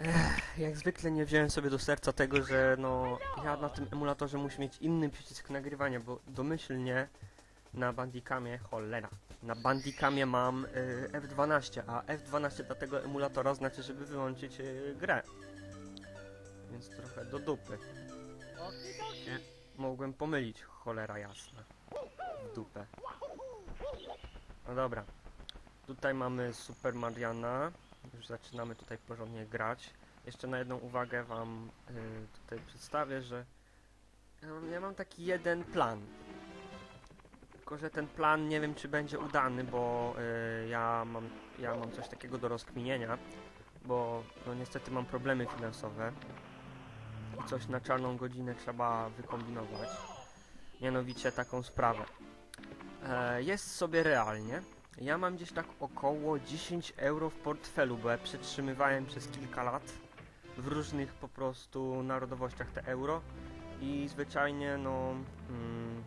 Ech, jak zwykle nie wziąłem sobie do serca tego, że no ja na tym emulatorze muszę mieć inny przycisk nagrywania, bo domyślnie na Bandicamie, cholera, na Bandicamie mam y, F12, a F12 dla tego emulatora znaczy, żeby wyłączyć y, grę. Więc trochę do dupy. Okidoki. Mogłem pomylić, cholera jasna. W dupę. No dobra. Tutaj mamy Super Mariana. Już zaczynamy tutaj porządnie grać. Jeszcze na jedną uwagę wam y, tutaj przedstawię, że ja mam, ja mam taki jeden plan. Tylko, że ten plan nie wiem czy będzie udany, bo y, ja, mam, ja mam coś takiego do rozkminienia, bo no niestety mam problemy finansowe i coś na czarną godzinę trzeba wykombinować. Mianowicie taką sprawę. E, jest sobie realnie. Ja mam gdzieś tak około 10 euro w portfelu, bo ja przetrzymywałem przez kilka lat w różnych po prostu narodowościach te euro i zwyczajnie no mm,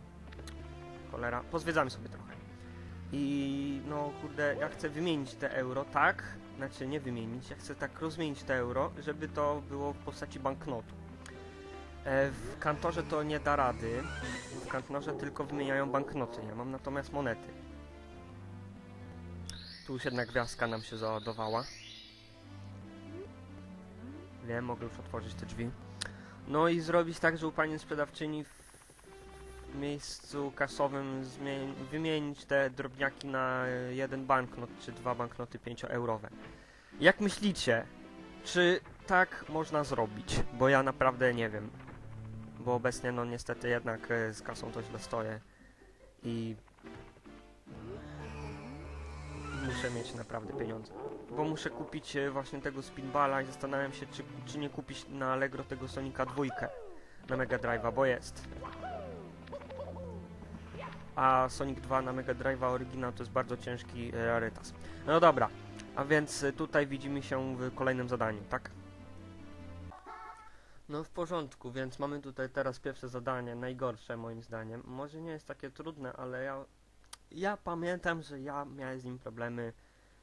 cholera, pozwiedzamy sobie trochę. I no kurde, ja chcę wymienić te euro tak, znaczy nie wymienić, ja chcę tak rozmienić te euro, żeby to było w postaci banknotu. E, W kantorze to nie da rady. W kantorze tylko wymieniają banknoty. Ja mam natomiast monety. Tu już jedna gwiazdka nam się załadowała. Wiem, mogę już otworzyć te drzwi. No i zrobić tak, że u pani sprzedawczyni w miejscu kasowym wymienić te drobniaki na jeden banknot, czy dwa banknoty 5-eurowe. Jak myślicie, czy tak można zrobić? Bo ja naprawdę nie wiem bo obecnie no niestety jednak e, z kasą to źle stoję i muszę mieć naprawdę pieniądze. Bo muszę kupić e, właśnie tego spinballa i zastanawiam się czy, czy nie kupić na Allegro tego Sonika dwójkę na Mega Drive'a, bo jest. A Sonic 2 na Mega Drive'a oryginał to jest bardzo ciężki e, rarytas. No dobra, a więc e, tutaj widzimy się w kolejnym zadaniu, tak? No w porządku, więc mamy tutaj teraz pierwsze zadanie, najgorsze moim zdaniem. Może nie jest takie trudne, ale ja, ja pamiętam, że ja miałem z nim problemy,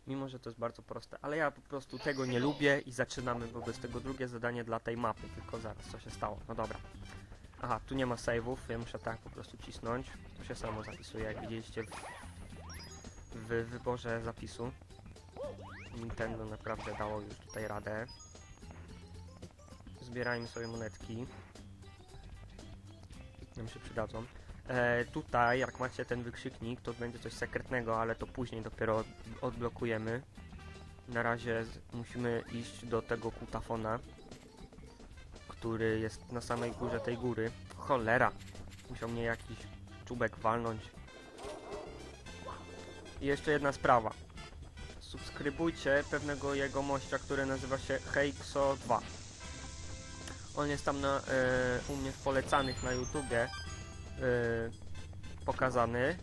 mimo że to jest bardzo proste, ale ja po prostu tego nie lubię i zaczynamy wobec tego drugie zadanie dla tej mapy, tylko zaraz, co się stało, no dobra. Aha, tu nie ma save'ów, ja muszę tak po prostu cisnąć, to się samo zapisuje, jak widzieliście w, w wyborze zapisu. Nintendo naprawdę dało już tutaj radę zbierajmy sobie monetki. Nam się przydadzą. E, tutaj, jak macie ten wykrzyknik, to będzie coś sekretnego, ale to później dopiero od, odblokujemy. Na razie musimy iść do tego kutafona, który jest na samej górze tej góry. Cholera! Musiał mnie jakiś czubek walnąć. I jeszcze jedna sprawa. Subskrybujcie pewnego jego mościa, który nazywa się Heikso 2. On jest tam na, e, u mnie w polecanych na YouTubie e, pokazany.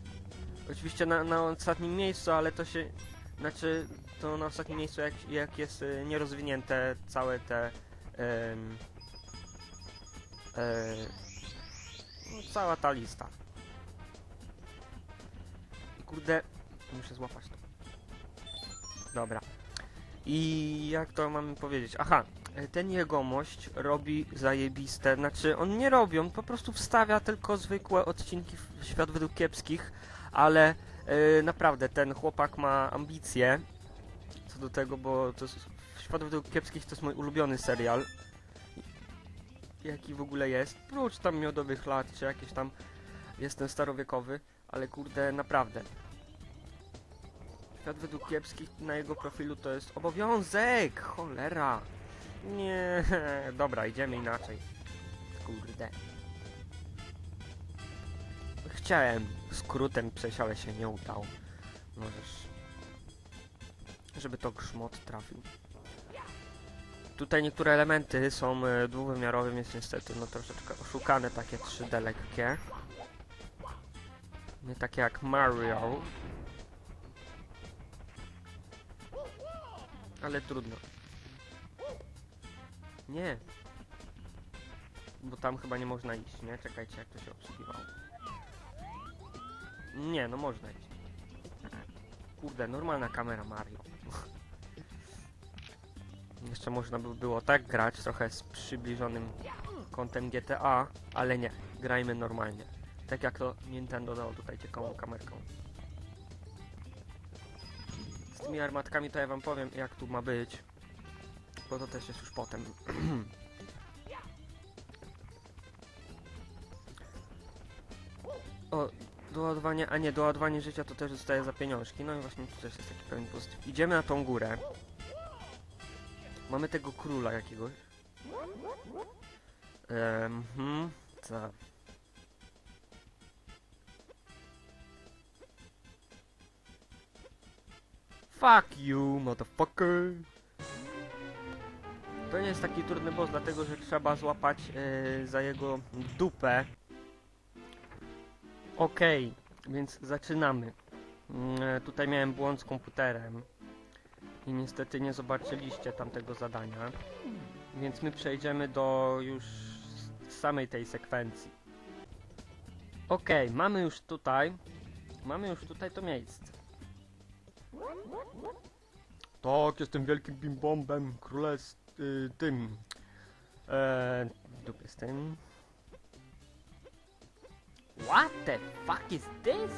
Oczywiście na, na ostatnim miejscu, ale to się... Znaczy, to na ostatnim miejscu jak, jak jest e, nierozwinięte całe te... e, no, cała ta lista. Kurde, muszę złapać to. Dobra. I jak to mamy powiedzieć? Aha, ten jegomość robi zajebiste, znaczy on nie robi, on po prostu wstawia tylko zwykłe odcinki w Świat według kiepskich, ale e, naprawdę ten chłopak ma ambicje co do tego, bo to jest, Świat według kiepskich to jest mój ulubiony serial. Jaki w ogóle jest, prócz tam miodowych lat, czy jakieś tam jestem starowiekowy, ale kurde, naprawdę. Świat według kiepskich na jego profilu to jest obowiązek! Cholera! Nie, dobra, idziemy inaczej. Kurde. Chciałem skrótem przejść, ale się nie udało. Możesz. Żeby to grzmot trafił. Tutaj niektóre elementy są e, dwuwymiarowe, więc niestety no troszeczkę oszukane, takie 3D lekkie. Nie takie jak Mario. Ale trudno. Nie. Bo tam chyba nie można iść, nie? Czekajcie, jak to się obsługiwało. Nie, no można iść. Kurde, normalna kamera Mario. Jeszcze można by było tak grać, trochę z przybliżonym kątem GTA, ale nie, grajmy normalnie. Tak jak to Nintendo dało tutaj ciekawą kamerką. Z tymi armatkami to ja wam powiem jak tu ma być, bo to też jest już potem. o, doładowanie, a nie, doładowanie życia to też zostaje za pieniążki, no i właśnie tu też jest taki pewien pozytyw. Idziemy na tą górę. Mamy tego króla jakiegoś. Ehm, hmm, co? Fuck you, motherfucker! To nie jest taki trudny boss, dlatego że trzeba złapać e, za jego dupę. Okej, więc zaczynamy. E, tutaj miałem błąd z komputerem i niestety nie zobaczyliście tamtego zadania, więc my przejdziemy do już samej tej sekwencji. Okej, mamy już tutaj, mamy już tutaj to miejsce. Tak, jestem wielkim bimbombem, królestw, y, tym, eee, dupie z tym. What the fuck is this?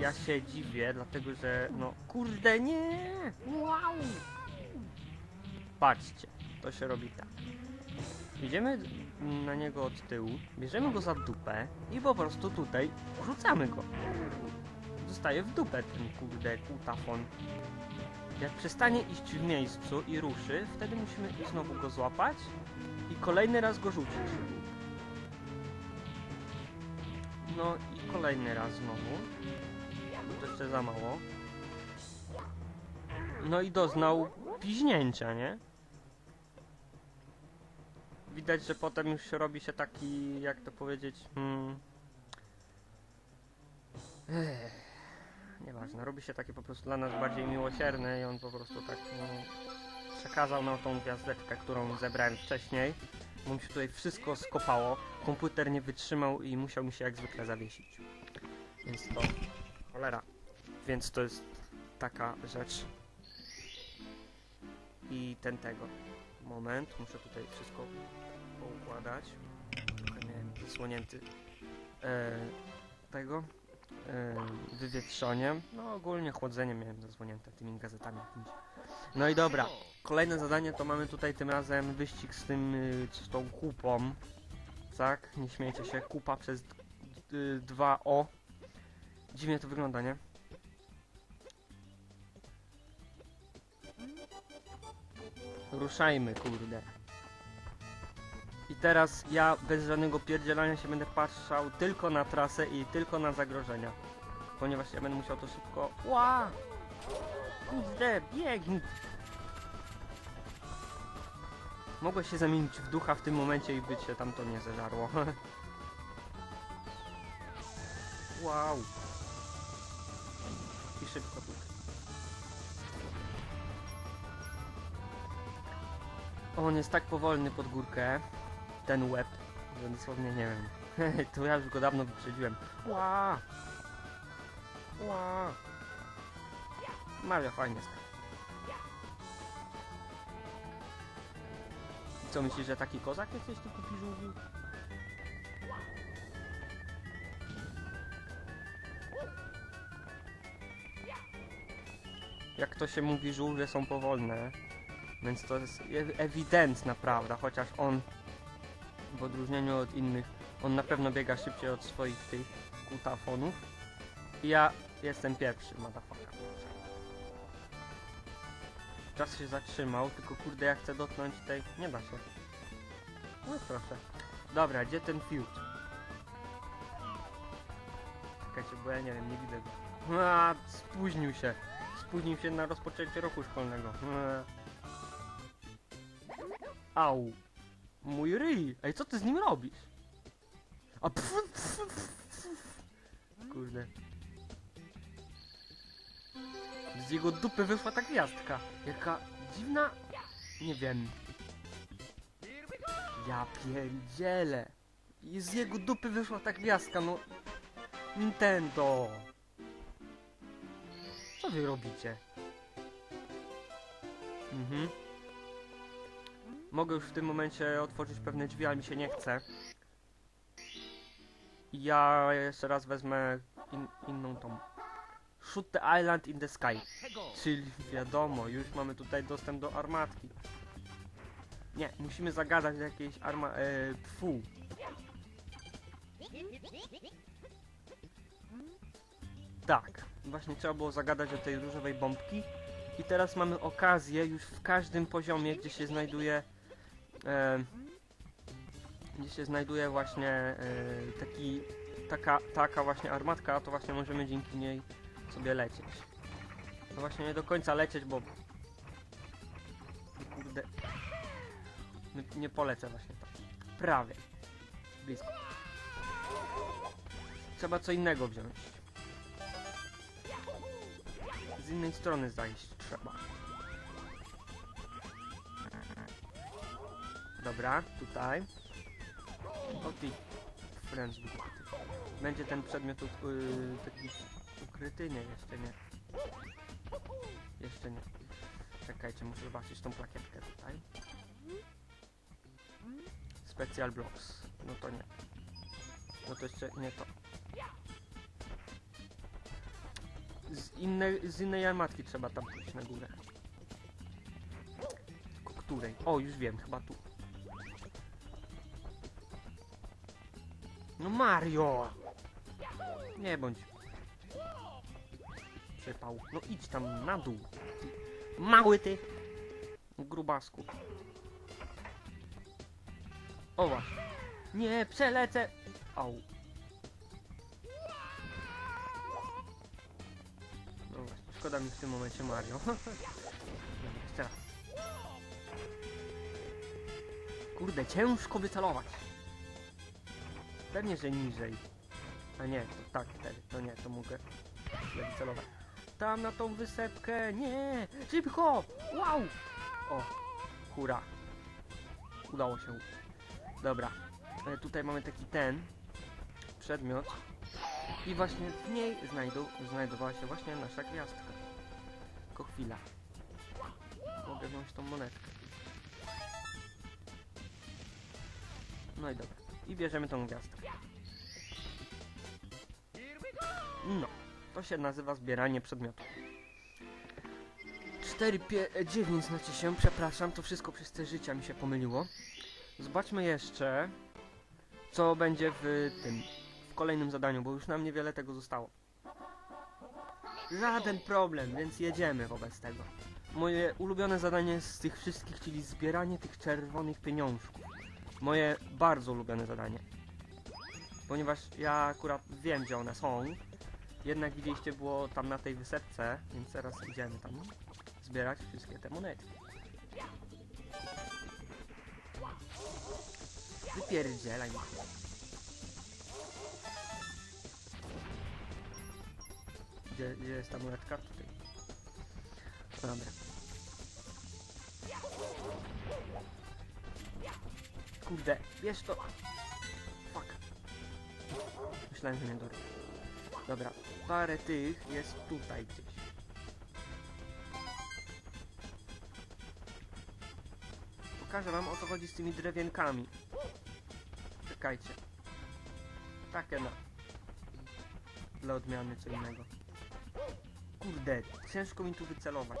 Ja się dziwię, dlatego że, no, kurde, nie! Wow! Patrzcie, to się robi tak. Idziemy na niego od tyłu, bierzemy go za dupę i po prostu tutaj rzucamy go. Zostaje w dupę ten kurde kutafon. Jak przestanie iść w miejscu i ruszy, wtedy musimy znowu go złapać i kolejny raz go rzucić. No i kolejny raz znowu. To jeszcze za mało. No i doznał piźnięcia, nie? Widać, że potem już robi się taki, jak to powiedzieć, hmm... Ech, nieważne, robi się taki po prostu dla nas bardziej miłosierny i on po prostu tak, no, przekazał nam tą gwiazdeczkę, którą zebrałem wcześniej, bo mi się tutaj wszystko skopało, komputer nie wytrzymał i musiał mi się jak zwykle zawiesić. Więc to, cholera, więc to jest taka rzecz. I ten tego. Moment, muszę tutaj wszystko poukładać. Trochę miałem zasłonięty e, tego wywietrzoniem. No ogólnie chłodzenie miałem zasłonięte tymi gazetami. No i dobra, kolejne zadanie to mamy tutaj tym razem wyścig z tym, y, z tą kupą. Tak, nie śmiejcie się, kupa przez y, 2O. Dziwnie to wygląda, nie? Ruszajmy, kurde. I teraz ja bez żadnego pierdzielania się będę patrzał tylko na trasę i tylko na zagrożenia. Ponieważ ja będę musiał to szybko... Ła! Kurde, biegnij! Mogłeś się zamienić w ducha w tym momencie i być się tam to nie zeżarło. wow! I szybko tu. On jest tak powolny pod górkę, ten łeb, że dosłownie nie wiem. to ja już go dawno wyprzedziłem. Ła! Ła! Mario fajnie. I Co myślisz, że taki kozak jesteś, ty kupi żółwiu? Jak to się mówi, żółwie są powolne. Więc to jest ewidentna prawda, chociaż on w odróżnieniu od innych, on na pewno biega szybciej od swoich tych kutafonów. Ja jestem pierwszy, motherfucker. Czas się zatrzymał, tylko kurde ja chcę dotknąć tej... nie da się. No proszę. Dobra, gdzie ten fiut? Czekajcie, bo ja nie wiem, nie widzę go. A, spóźnił się. Spóźnił się na rozpoczęcie roku szkolnego. Eee. Au. Mój ryj. Ej, co ty z nim robisz? A pf, pf, pf. Kurde. Z jego dupy wyszła ta gwiazdka. Jaka dziwna... Nie wiem. Ja pierdzielę. I z jego dupy wyszła ta gwiazdka, no... Nintendo. Co wy robicie? Mhm. Mogę już w tym momencie otworzyć pewne drzwi, ale mi się nie chce. Ja jeszcze raz wezmę in, inną tą. Shoot the island in the sky. Czyli wiadomo, już mamy tutaj dostęp do armatki. Nie, musimy zagadać do jakiejś arma... E, pfu. Tak, właśnie trzeba było zagadać do tej różowej bombki. I teraz mamy okazję już w każdym poziomie, gdzie się znajduje... E, gdzie się znajduje właśnie e, taki... Taka, taka właśnie armatka, to właśnie możemy dzięki niej sobie lecieć. No właśnie nie do końca lecieć, bo... Kurde... Nie, nie polecę właśnie tam. Prawie. Blisko. Trzeba co innego wziąć. Z innej strony zajść trzeba. Dobra, tutaj. O ty, głupoty. Będzie ten przedmiot u- yy, taki ukryty? Nie, jeszcze nie. Jeszcze nie. Czekajcie, muszę zobaczyć tą plakietkę tutaj. Special blocks. No to nie. No to jeszcze nie to. Z innej, z innej armatki trzeba tam pójść na górę. Której? O, już wiem, chyba tu. No Mario! Nie bądź. Przypał. No idź tam na dół. Mały ty! Grubasku. O. Nie, przelecę! Au. No właśnie, szkoda mi w tym momencie Mario. Kurde, ciężko wycelować. Pewnie, że niżej. A nie, to tak wtedy. To nie, to mogę źle wycelować. Tam na tą wysepkę, nie! Szybko! Wow! O, hura. Udało się. Dobra. E, tutaj mamy taki ten przedmiot. I właśnie w niej znajdu, znajdowała się właśnie nasza gwiazdka. Tylko chwila. Mogę wziąć tą monetkę. No i dobra. I bierzemy tą gwiazdkę. No. To się nazywa zbieranie przedmiotów. 4, 9 znaczy się, przepraszam, to wszystko przez te życia mi się pomyliło. Zobaczmy jeszcze, co będzie w tym, w kolejnym zadaniu, bo już nam niewiele tego zostało. Żaden problem, więc jedziemy wobec tego. Moje ulubione zadanie z tych wszystkich, czyli zbieranie tych czerwonych pieniążków. Moje bardzo ulubione zadanie. Ponieważ ja akurat wiem, gdzie one są. Jednak widzieliście, było tam na tej wysepce, więc teraz idziemy tam zbierać wszystkie te monety. Wypierdzielaj mi. Gdzie, gdzie jest ta monetka? Tutaj. Dobra. Kurde, wiesz to. Fuck. Myślałem, że nie dorwę. Dobra, parę tych jest tutaj gdzieś. Pokażę wam o co chodzi z tymi drewienkami. Czekajcie. Takie no. Dla odmiany co innego. Kurde, ciężko mi tu wycelować.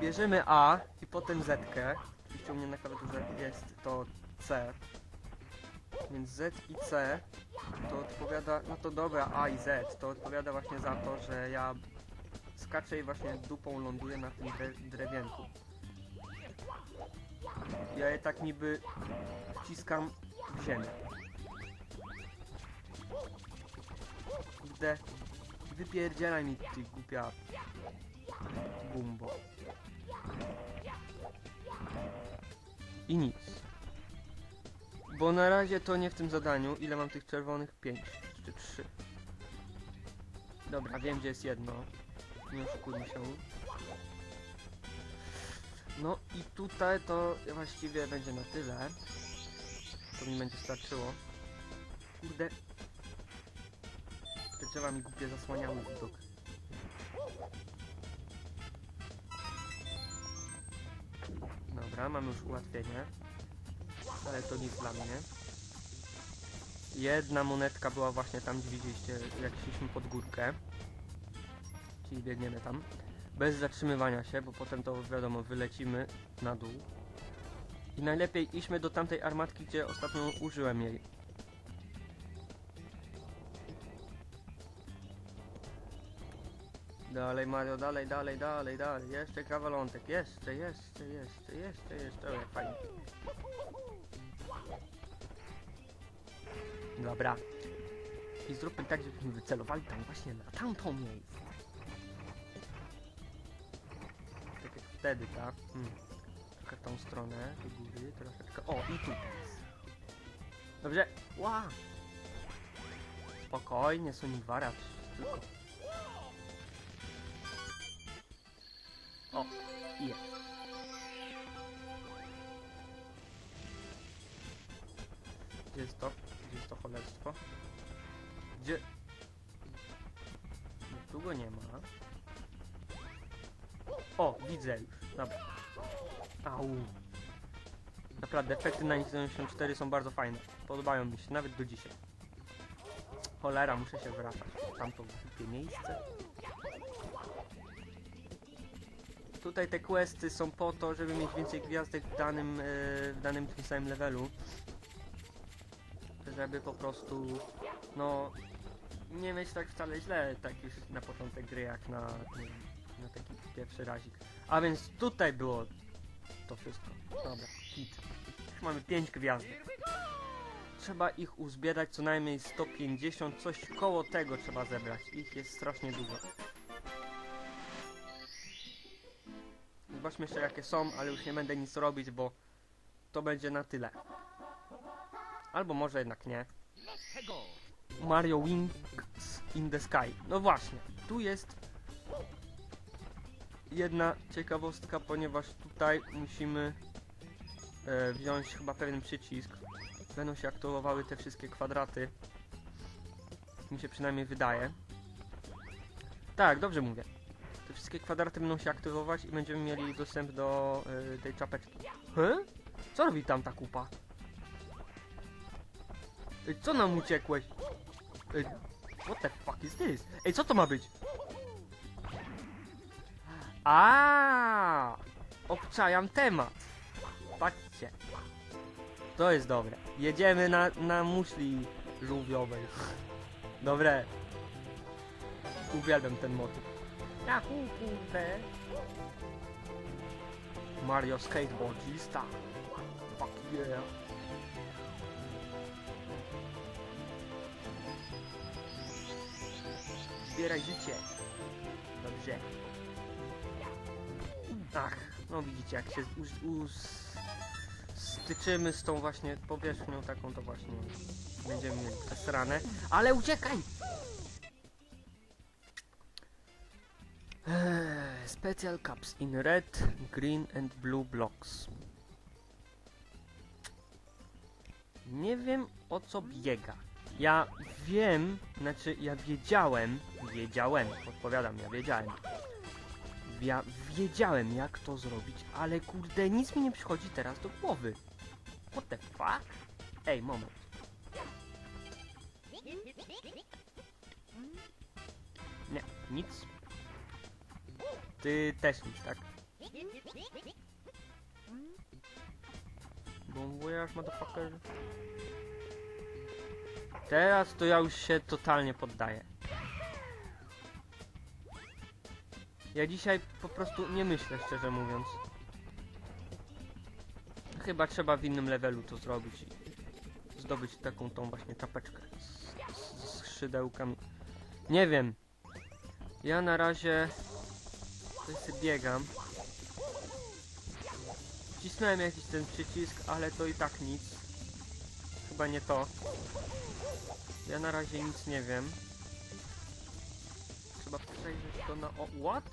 Bierzemy A i potem Z. Oczywiście u mnie na klawiaturze jest to C. Więc Z i C to odpowiada, no to dobra, A i Z, to odpowiada właśnie za to, że ja skaczę i właśnie dupą ląduję na tym dre drewienku. Ja je tak niby wciskam w ziemię. Kurde, wypierdzielaj mi ty głupia gumbo. I nic. Bo na razie to nie w tym zadaniu. Ile mam tych czerwonych? 5 czy 3. Dobra, wiem gdzie jest jedno. Nie oszukujmy się. No i tutaj to właściwie będzie na tyle. To mi będzie starczyło. Kurde. Te drzewa mi głupie zasłaniały widok. Dobra. Mamy już ułatwienie. Ale to nic dla mnie. Jedna monetka była właśnie tam, gdzie widzieliście, jak szliśmy pod górkę. Czyli biegniemy tam. Bez zatrzymywania się, bo potem to wiadomo, wylecimy na dół. I najlepiej idźmy do tamtej armatki, gdzie ostatnio użyłem jej. Dalej Mario, dalej, dalej, dalej, dalej. Jeszcze kawalątek, jeszcze, jeszcze, jeszcze, jeszcze, jeszcze. O, fajnie. Dobra. I zróbmy tak, żebyśmy wycelowali tam właśnie na tamtą miejsce. Tak jak wtedy, tak? Hmm. Trochę tą stronę, do góry, troszeczkę. O, i tu teraz. Dobrze. Ła! Spokojnie, Sonic wariat. Tylko. O, jest. Gdzie jest to? Gdzie jest to cholerstwo? Gdzie? Tu go nie ma. O, widzę już. Dobra. Au. Naprawdę, efekty na Nintendo 64 są bardzo fajne. Podobają mi się, nawet do dzisiaj. Cholera, muszę się wracać. Tamto głupie miejsce. Tutaj te questy są po to, żeby mieć więcej gwiazdek w danym, e, w danym tym samym levelu. Żeby po prostu, no, nie mieć tak wcale źle, tak już na początek gry, jak na, na taki pierwszy razik. A więc tutaj było to wszystko. Dobra, hit. Już mamy 5 gwiazdek. Trzeba ich uzbierać co najmniej 150, coś koło tego trzeba zebrać. Ich jest strasznie dużo. Zobaczmy jeszcze jakie są, ale już nie będę nic robić, bo to będzie na tyle. Albo może jednak nie. Mario Wings in the Sky. No właśnie, tu jest jedna ciekawostka, ponieważ tutaj musimy e, wziąć chyba pewien przycisk. Będą się aktywowały te wszystkie kwadraty. Mi się przynajmniej wydaje. Tak, dobrze mówię. Te wszystkie kwadraty będą się aktywować i będziemy mieli dostęp do e, tej czapeczki. He? Co robi tam ta kupa? Ej, co nam uciekłeś? Ej, what the fuck is this? Ej, co to ma być? A, Obczajam temat. Patrzcie. To jest dobre. Jedziemy na, na muszli żółwiowej. Dobre. Uwielbiam ten motyw. Yahoo, kurde. Mario skateboardzista. Fuck yeah. Zbieraj życie. Dobrze. Ach, no widzicie, jak się styczymy z tą właśnie powierzchnią taką, to właśnie będziemy mieli przesrane. Ale uciekaj! Eee, special cups in red, green and blue blocks. Nie wiem o co biega. Ja wiem, znaczy ja wiedziałem, wiedziałem, odpowiadam, ja wiedziałem. Ja wiedziałem jak to zrobić, ale kurde nic mi nie przychodzi teraz do głowy. What the fuck? Ej, moment. Nie, nic. Ty też nic, tak? Bombujesz, motherfucker? Teraz to ja już się totalnie poddaję. Ja dzisiaj po prostu nie myślę, szczerze mówiąc. Chyba trzeba w innym levelu to zrobić i zdobyć taką tą właśnie czapeczkę z, z, z skrzydełkami. Nie wiem. Ja na razie tutaj sobie biegam. Wcisnąłem jakiś ten przycisk, ale to i tak nic. Chyba nie to. Ja na razie nic nie wiem. Trzeba przejrzeć to na... O, what?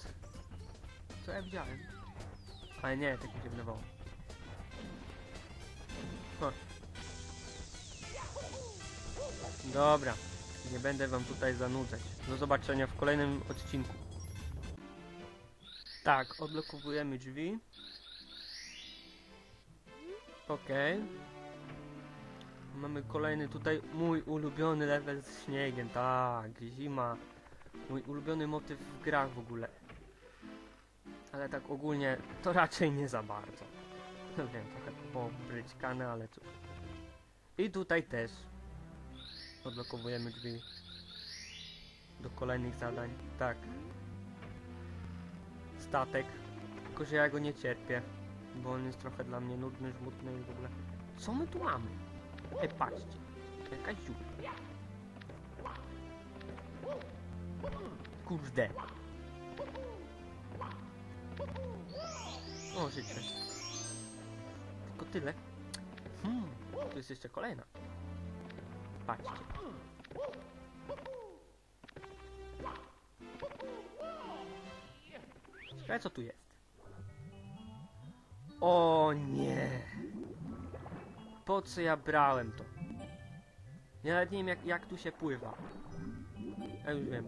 Co ja widziałem? Ale nie, tak mi się wydawało. Dobra, nie będę wam tutaj zanudzać. Do zobaczenia w kolejnym odcinku. Tak, odblokowujemy drzwi. Okej. Mamy kolejny tutaj mój ulubiony level z śniegiem. Tak, zima. Mój ulubiony motyw w grach w ogóle. Ale tak ogólnie to raczej nie za bardzo. No wiem, trochę pobryczkane, ale cóż. I tutaj też odblokowujemy drzwi do kolejnych zadań. Tak. Statek. Tylko, że ja go nie cierpię, bo on jest trochę dla mnie nudny, żmudny i w ogóle. Co my tu mamy? Ej, patrzcie. Jakaś dziura. Kurde. O, życie. Tylko tyle. Hmm, tu jest jeszcze kolejna. Patrzcie. Ciekawe co tu jest. O nie. Po co ja brałem to? Ja nawet nie wiem jak, jak tu się pływa. Ja już wiem.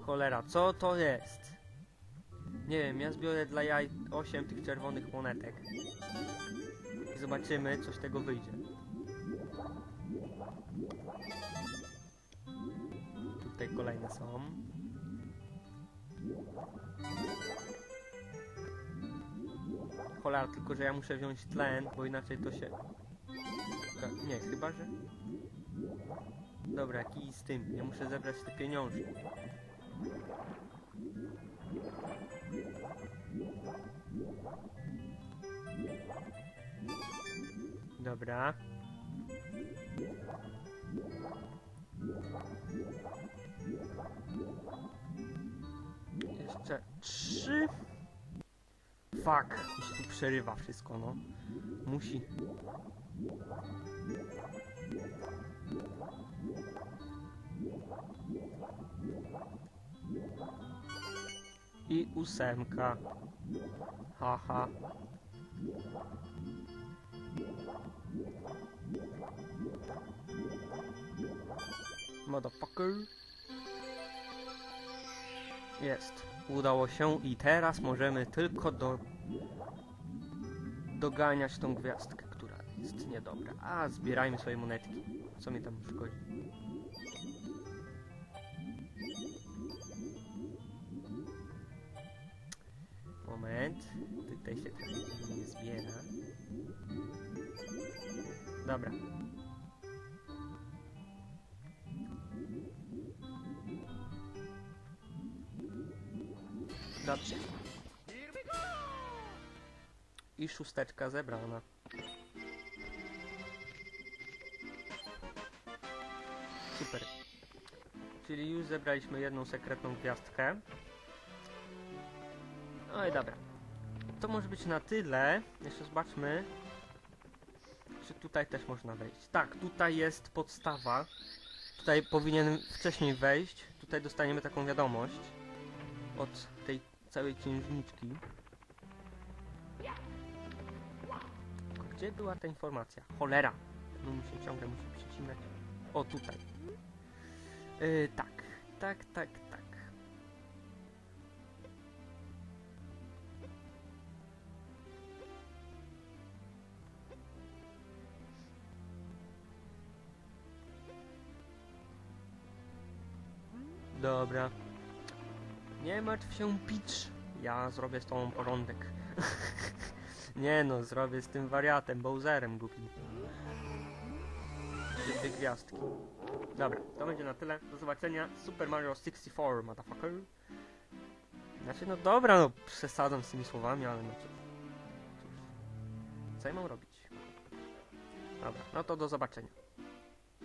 Cholera, co to jest? Nie wiem, ja zbiorę dla jaj 8 tych czerwonych monetek. I zobaczymy, coś tego wyjdzie. Kolejne są. Cholera, tylko że ja muszę wziąć tlen, bo inaczej to się... Nie, chyba że... Dobra, kij z tym. Ja muszę zebrać te pieniążki. Dobra. Jeszcze trzy. Fuck, się tu przerywa wszystko, no. Musi. I ósemka. Haha. Motherfucker. Jest. Udało się i teraz możemy tylko do... doganiać tą gwiazdkę, która jest niedobra. A, zbierajmy swoje monetki. Co mi tam szkodzi? Moment. Tutaj się nie zbiera. Dobra. I szósteczka zebrana. Super. Czyli już zebraliśmy jedną sekretną gwiazdkę. No i dobra. To może być na tyle. Jeszcze zobaczmy, czy tutaj też można wejść. Tak, tutaj jest podstawa. Tutaj powinien wcześniej wejść. Tutaj dostaniemy taką wiadomość od tej całej księżniczki. Gdzie była ta informacja? Cholera! No mi się ciągle musi przycinać. O, tutaj. Yy, tak, tak, tak, tak. Dobra. Nie martw się, Peach. Ja zrobię z tobą porządek. nie no, zrobię z tym wariatem, Bowserem głupim. Dwie gwiazdki. Dobra, to będzie na tyle. Do zobaczenia. Super Mario 64, motherfucker. Znaczy, no dobra, no przesadzam z tymi słowami, ale no cóż. cóż. Co ja mam robić? Dobra, no to do zobaczenia.